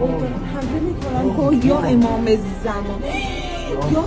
دارن حمله میکنن که یا امام زمان یا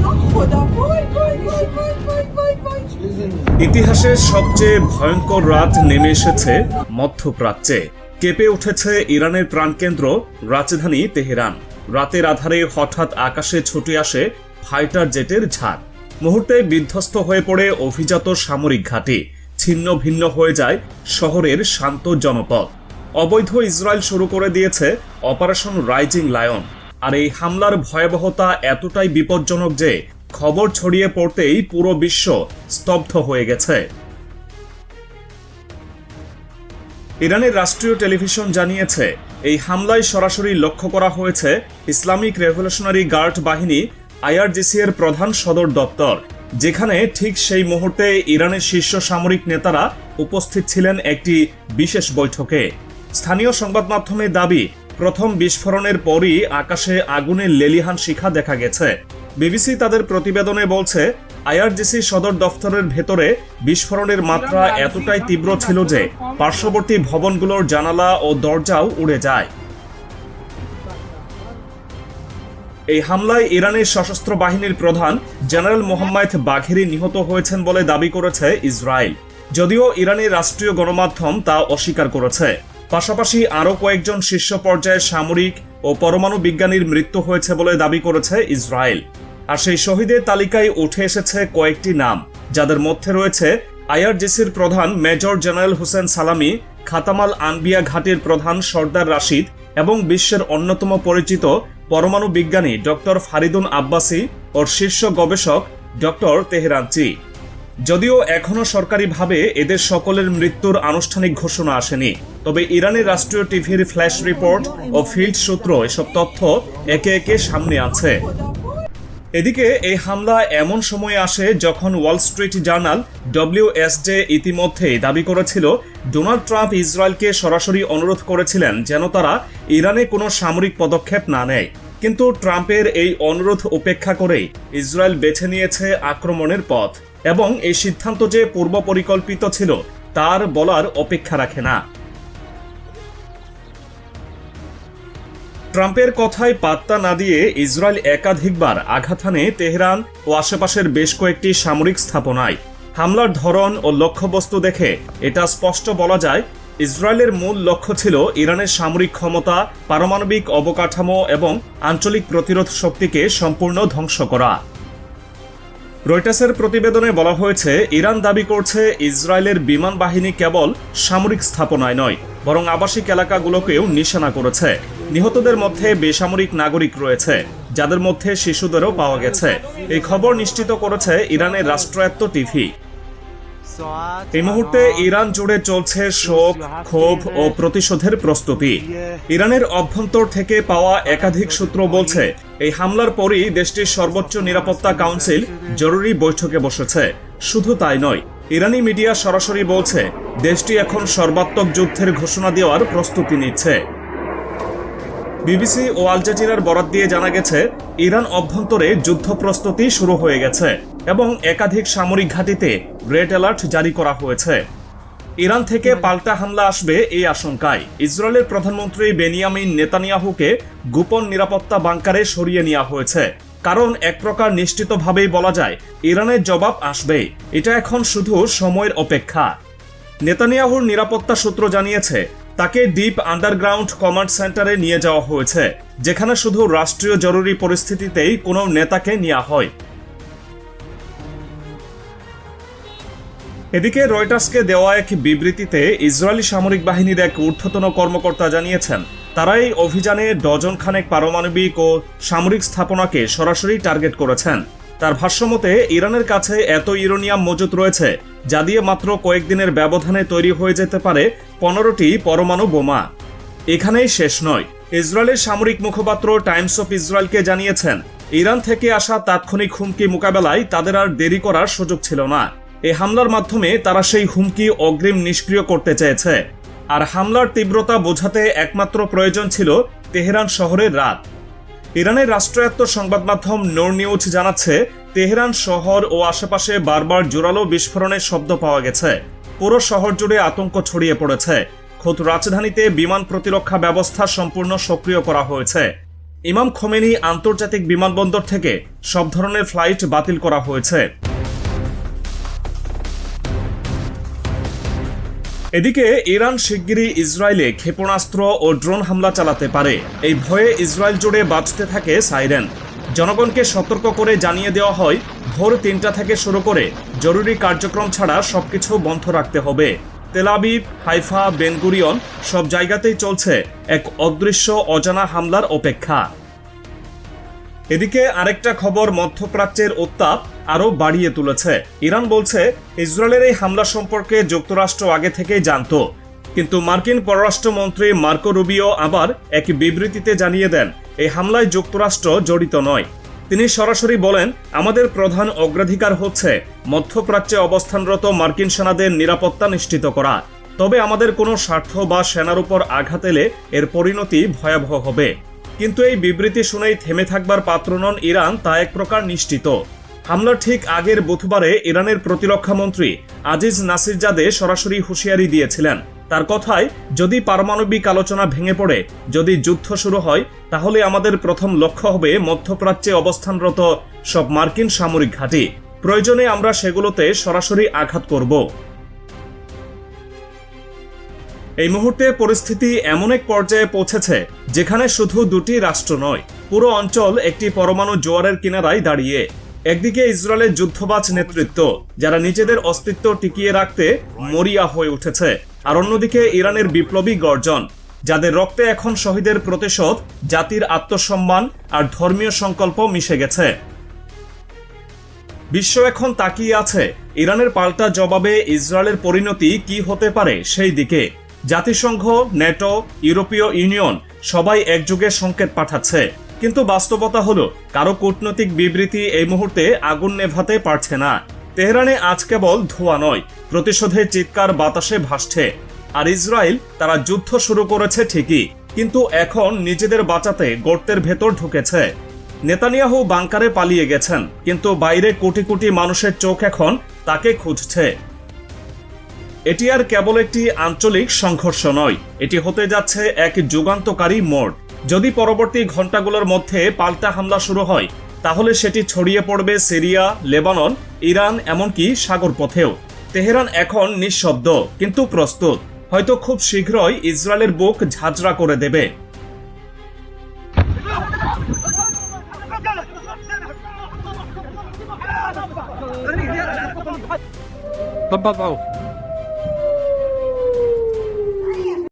یا خدا وای وای وای وای وای وای وای ইতিহাসের সবচেয়ে ভয়ঙ্কর রাত নেমে এসেছে মধ্যপ্রাচ্যে কেঁপে উঠেছে ইরানের প্রাণকেন্দ্র রাজধানী তেহরান রাতের আধারে হঠাৎ আকাশে ছুটে আসে ফাইটার জেটের ঝাঁক মুহূর্তে বিধ্বস্ত হয়ে পড়ে অভিজাত সামরিক ঘাঁটি ছিন্ন ভিন্ন হয়ে যায় শহরের শান্ত জনপদ অবৈধ ইসরায়েল শুরু করে দিয়েছে অপারেশন রাইজিং লায়ন। আর এই হামলার ভয়াবহতা এতটাই বিপজ্জনক যে খবর ছড়িয়ে পড়তেই পুরো বিশ্ব স্তব্ধ হয়ে গেছে। ইরানের রাষ্ট্রীয় টেলিভিশন জানিয়েছে, এই হামলায় সরাসরি লক্ষ্য করা হয়েছে ইসলামিক রেভলিউশনারি গার্ড বাহিনী আইআরজিসি এর প্রধান সদর দপ্তর, যেখানে ঠিক সেই মুহূর্তে ইরানের শীর্ষ সামরিক নেতারা উপস্থিত ছিলেন একটি বিশেষ বৈঠকে। স্থানীয় সংবাদ মাধ্যমে দাবি প্রথম বিস্ফোরণের পরই আকাশে আগুনের লেলিহান শিখা দেখা গেছে। বিবিসি তাদের প্রতিবেদনে বলছে আইআরজিসি সদর দফতরের ভেতরে বিস্ফোরণের মাত্রা এতটাই তীব্র ছিল যে পার্শ্ববর্তী ভবনগুলোর জানালা ও দরজাও উড়ে যায়। এই হামলায় ইরানের সশস্ত্র বাহিনীর প্রধান জেনারেল মোহাম্মদ বাঘেরি নিহত হয়েছেন বলে দাবি করেছে ইসরায়েল। যদিও ইরানের রাষ্ট্রীয় গণমাধ্যম তা অস্বীকার করেছে। পাশাপাশি আরও কয়েকজন শীর্ষ পর্যায়ের সামরিক ও পরমাণু বিজ্ঞানীর মৃত্যু হয়েছে বলে দাবি করেছে ইসরায়েল। আর সেই শহীদের তালিকায় উঠে এসেছে কয়েকটি নাম, যাদের মধ্যে রয়েছে আইআরজিসির প্রধান মেজর জেনারেল হোসেন সালামি, খাতামাল আনবিয়া ঘাটির প্রধান সর্দার রাশিদ এবং বিশ্বের অন্যতম পরিচিত পরমাণু বিজ্ঞানী ডক্টর ফারিদুন আব্বাসি ও শীর্ষ গবেষক ডক্টর তেহরানচি। যদিও এখনও সরকারিভাবে এদের সকলের মৃত্যুর আনুষ্ঠানিক ঘোষণা আসেনি, তবে ইরানের রাষ্ট্রীয় টিভির ফ্ল্যাশ রিপোর্ট ও ফিল্ড সূত্র এসব তথ্য একে একে সামনে আছে। এদিকে এই হামলা এমন সময়ে আসে যখন ওয়াল স্ট্রিট জার্নাল ডব্লিউএসজে ইতিমধ্যেই দাবি করেছিল, ডোনাল্ড ট্রাম্প ইসরায়েলকে সরাসরি অনুরোধ করেছিলেন যেন তারা ইরানে কোনো সামরিক পদক্ষেপ না নেয়। কিন্তু ট্রাম্পের এই অনুরোধ উপেক্ষা করেই ইসরায়েল বেছে নিয়েছে আক্রমণের পথ। এবং এই সিদ্ধান্ত যে পূর্ব পরিকল্পিত ছিল, তার বলার অপেক্ষা রাখে না। ট্রাম্পের কথায় পাত্তা না দিয়ে ইসরায়েল একাধিকবার আঘাত হানে তেহরান ও আশেপাশের বেশ কয়েকটি সামরিক স্থাপনায়। হামলার ধরন ও লক্ষ্যবস্তু দেখে এটা স্পষ্ট বলা যায়, ইসরায়েলের মূল লক্ষ্য ছিল ইরানের সামরিক ক্ষমতা, পারমাণবিক অবকাঠামো এবং আঞ্চলিক প্রতিরোধ শক্তিকে সম্পূর্ণ ধ্বংস করা। রয়টার্সের প্রতিবেদনে বলা হয়েছে, ইরান দাবি করছে ইসরায়েলের বিমান বাহিনী কেবল সামরিক স্থাপনায় নয়, বরং আবাসিক এলাকাগুলোকেও নিশানা করেছে। নিহতদের মধ্যে বেসামরিক নাগরিক রয়েছে, যাদের মধ্যে শিশুদেরও পাওয়া গেছে। এই খবর নিশ্চিত করেছে ইরানের রাষ্ট্রায়ত্ত টিভি। এই মুহূর্তে ইরান জুড়ে চলছে শোক, ক্ষোভ ও প্রতিশোধের প্রস্তুতি। ইরানের অভ্যন্তর থেকে পাওয়া একাধিক সূত্র বলছে, এই হামলার পরই দেশটির সর্বোচ্চ নিরাপত্তা কাউন্সিল জরুরি বৈঠকে বসেছে। শুধু তাই নয়, ইরানি মিডিয়া সরাসরি বলছে, দেশটি এখন সর্বাত্মক যুদ্ধের ঘোষণা দেওয়ার প্রস্তুতি নিচ্ছে। বিবিসি ও আল জাজিরার বরাত দিয়ে জানা গেছে ইরান অভ্যন্তরে যুদ্ধ প্রস্তুতি শুরু হয়ে গেছে এবং একাধিক সামরিক ঘাঁটিতে রেড অ্যালার্ট জারি করা হয়েছে। ইরান থেকে পাল্টা হামলা আসবে এই আশঙ্কায়। ইসরায়েলের প্রধানমন্ত্রী বেনিয়ামিন নেতানিয়াহুকে গোপন নিরাপত্তা বাংকারে সরিয়ে নেওয়া হয়েছে। কারণ এক প্রকার নিশ্চিতভাবেই বলা যায় ইরানের জবাব আসবে। এটা এখন শুধু সময়ের অপেক্ষা। নেতানিয়াহুর নিরাপত্তা সূত্র জানিয়েছে তাকে ডিপ আন্ডারগ্রাউন্ড কমান্ড সেন্টারে নিয়ে যাওয়া হয়েছে, যেখানে শুধু রাষ্ট্রীয় জরুরি পরিস্থিতিতেই কোনো নেতাকে নেওয়া হয়। এদিকে রয়টার্সকে দেওয়া এক বিবৃতিতে ইসরায়েলি সামরিক বাহিনীর এক ঊর্ধ্বতন কর্মকর্তা জানিয়েছেন তারা এই অভিযানে ডজন খানেক পারমাণবিক ও সামরিক স্থাপনাকে সরাসরি টার্গেট করেছেন। তার ভাষ্যমতে, ইরানের কাছে এত ইউরোনিয়াম মজুত রয়েছে, যা দিয়ে মাত্র কয়েকদিনের ব্যবধানে তৈরি হয়ে যেতে পারে পনেরোটি পরমাণু বোমা। এখানেই শেষ নয়। ইসরায়েলের সামরিক মুখপাত্র টাইমস অফ ইসরায়েলকে জানিয়েছেন, ইরান থেকে আসা তাৎক্ষণিক হুমকি মোকাবেলায় তাদের আর দেরি করার সুযোগ ছিল না। এই হামলার মাধ্যমে তারা সেই হুমকি অগ্রিম নিষ্ক্রিয় করতে চেয়েছে। আর হামলার তীব্রতা বোঝাতে একমাত্র প্রয়োজন ছিল তেহরান শহরের রাত। ইরানের রাষ্ট্রায়ত্ত সংবাদ মাধ্যম নোর নিউজ জানাচ্ছে, তেহরান শহর ও আশেপাশে বারবার জোরালো বিস্ফোরণের শব্দ পাওয়া গেছে। পুরো শহর জুড়ে আতঙ্ক ছড়িয়ে পড়েছে। খোদ রাজধানীতে বিমান প্রতিরক্ষা ব্যবস্থা সম্পূর্ণ সক্রিয় করা হয়েছে। ইমাম খোমেনি আন্তর্জাতিক বিমানবন্দর থেকে সব ধরনের ফ্লাইট বাতিল করা হয়েছে। এদিকে ইরান শিগগিরই ইসরায়েলে ক্ষেপণাস্ত্র ও ড্রোন হামলা চালাতে পারে। এই ভয়ে ইসরায়েল জুড়ে বাঁচতে থাকে সাইরেন। জনগণকে সতর্ক করে জানিয়ে দেওয়া হয়, ভোর তিনটা থেকে শুরু করে জরুরি কার্যক্রম ছাড়া সবকিছু বন্ধ রাখতে হবে। তেলাবিব হাইফা, বেনগুরিয়ন সব জায়গাতেই চলছে এক অদৃশ্য, অজানা হামলার অপেক্ষা। এদিকে আরেকটা খবর মধ্যপ্রাচ্যের উত্তাপ আরও বাড়িয়ে তুলেছে। ইরান বলছে, ইসরায়েলের এই হামলা সম্পর্কে যুক্তরাষ্ট্র আগে থেকেই জানত। কিন্তু মার্কিন পররাষ্ট্রমন্ত্রী মার্কো রুবিও আবার এক বিবৃতিতে জানিয়ে দেন, এই হামলায় যুক্তরাষ্ট্র জড়িত নয়। তিনি সরাসরি বলেন, আমাদের প্রধান অগ্রাধিকার হচ্ছে মধ্যপ্রাচ্যে অবস্থানরত মার্কিন সেনাদের নিরাপত্তা নিশ্চিত করা। তবে আমাদের কোনো স্বার্থ বা সেনার উপর আঘাত এলে এর পরিণতি ভয়াবহ হবে। কিন্তু এই বিবৃতি শুনেই থেমে থাকবার পাত্র নন ইরান, তা এক প্রকার নিশ্চিত। হামলার ঠিক আগের বুধবারে ইরানের প্রতিরক্ষা মন্ত্রী আজিজ নাসিরজাদে সরাসরি হুঁশিয়ারি দিয়েছিলেন। তার কথায়, যদি পারমাণবিক আলোচনা ভেঙে পড়ে, যদি যুদ্ধ শুরু হয়, তাহলে আমাদের প্রথম লক্ষ্য হবে মধ্যপ্রাচ্যে অবস্থানরত সব মার্কিন সামরিক ঘাঁটি। প্রয়োজনে আমরা সেগুলোতে সরাসরি আঘাত করব। এই মুহূর্তে পরিস্থিতি এমন এক পর্যায়ে পৌঁছেছে, যেখানে শুধু দুটি রাষ্ট্র নয়, পুরো অঞ্চল একটি পরমাণু জোয়ারের কিনারায় দাঁড়িয়ে। একদিকে ইসরায়েলের যুদ্ধবাজ নেতৃত্ব, যারা নিজেদের অস্তিত্ব টিকিয়ে রাখতে মরিয়া হয়ে উঠেছে, আর অন্যদিকে ইরানের বিপ্লবী গর্জন, যাদের রক্তে এখন শহীদের প্রতিশোধ, জাতির আত্মসম্মান আর ধর্মীয় সংকল্প মিশে গেছে। বিশ্ব এখন তাকিয়ে আছে, ইরানের পাল্টা জবাবে ইসরায়েলের পরিণতি কি হতে পারে সেই দিকে। জাতিসংঘ নেটো ইউরোপীয় ইউনিয়ন সবাই একযোগে সংকেত পাঠাচ্ছে। কিন্তু বাস্তবতা হলো, কারও কূটনৈতিক বিবৃতি এই মুহূর্তে আগুন নেভাতে পারছে না। তেহরানে আজ কেবল ধোয়া নয়, প্রতিশোধের চিৎকার বাতাসে ভাসছে। আর ইসরায়েল, তারা যুদ্ধ শুরু করেছে ঠিকই, কিন্তু এখন নিজেদের বাঁচাতে গর্তের ভেতর ঢুকেছে। নেতানিয়াহু বাংকারে পালিয়ে গেছেন, কিন্তু বাইরে কোটি কোটি মানুষের চোখ এখন তাকে খুঁজছে। এটি আর কেবল একটি আঞ্চলিক সংঘর্ষ নয় এটি হতে যাচ্ছে এক যুগান্তকারী মোড় যদি পরবর্তী ঘন্টাগুলোর মধ্যে পাল্টা হামলা শুরু হয় তাহলে সেটি ছড়িয়ে পড়বে সিরিয়া লেবানন ইরান এমনকি সাগর পথেও তেহরান এখন নিঃশব্দ কিন্তু প্রস্তুত হয়তো খুব শীঘ্রই ইসরায়েলের বুক ঝাঁঝরা করে দেবে طب طب